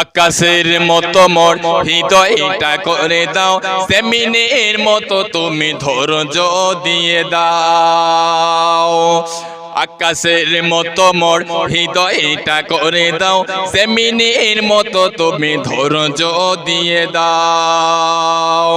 আকাশের মতো মোর হৃদয়টা করে দাও সেমিনের মতো তুমি ধৈর্য দিয়ে দাও। আকাশের মতো মোর হৃদয়টা করে দাও সেমিনের মতো তুমি ধৈর্য দিয়ে দাও।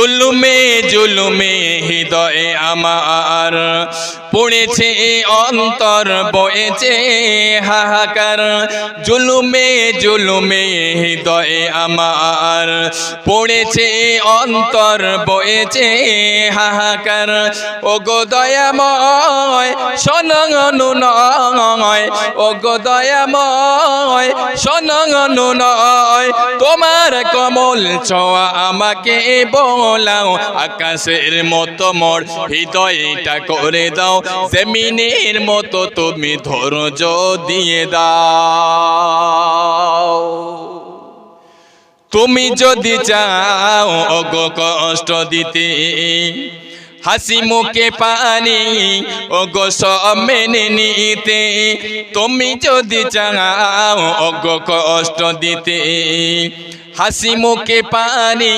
জুলুমে জুলুমে হৃদয়ে আমার। পড়েছে অন্তর, বয়েছে হাহাকার। জুলুমে জুলুমে হৃদয়ে আমার। পড়েছে অন্তর, বয়েছে হাহাকার। ও গো দয়াময় শোনু নয়। ও গো দয়াময় নয়। তোমার কমল ছোঁয়া আমাকে বলাও, আকাশের মতো মোর হৃদয়টা করে দাও, জমিনের মতো তুমি ধৈর্য দিয়ে দাও। তুমি যদি চাও অগো কষ্ট দিতে হাসি মুখে পানি ও গো সব মেনে নিতে। তুমি যদি চাও অগো কষ্ট দিতে। হাসি মুখে পানি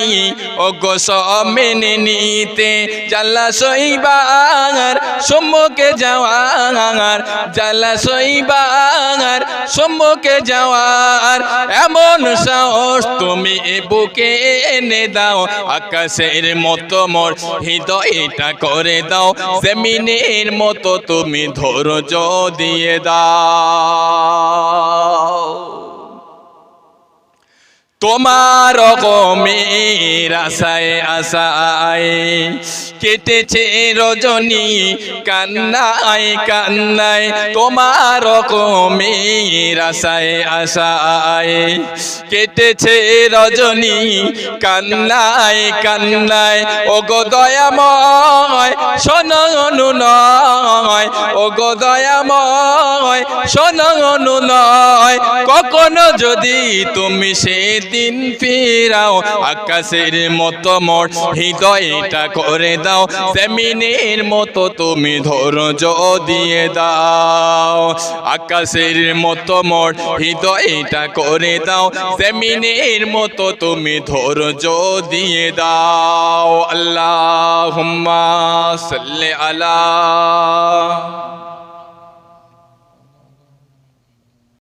ও গো সব মেনে নিতে জাল্লা সইবার, সম্মুখে যাওয়ার জাল্লা সইবার, সম্মুখে যাওয়ার। এমন সাহস তুমি বুকে এনে দাও, আকাশের মতো মোর হৃদয়টা করে দাও, জমিনের মতো তুমি ধৈর্য দিয়ে দাও। তোমার গমের আশায় আশায় কেটেছে রজনী, কান্নায় কান্নায়। তোমার গমের আশায় আশায় কেটেছে রজনী, কান্নায় কান্নায়। ও গো দয়াময় শোনু নয়। ও গো দয়াময় শোনু নয়। কখনো যদি তুমি সেদিন ফিরাও, আকাশের মতো মোর হৃদয়টা করে দাও, জমিনের মতো তুমি ধৈর্য দিয়ে দাও। আকাশের মতো মোর হৃদয়টা করে দাও, জমিনের মতো তুমি ধৈর্য দিয়ে দাও। আল্লাহ সাল্লি আলা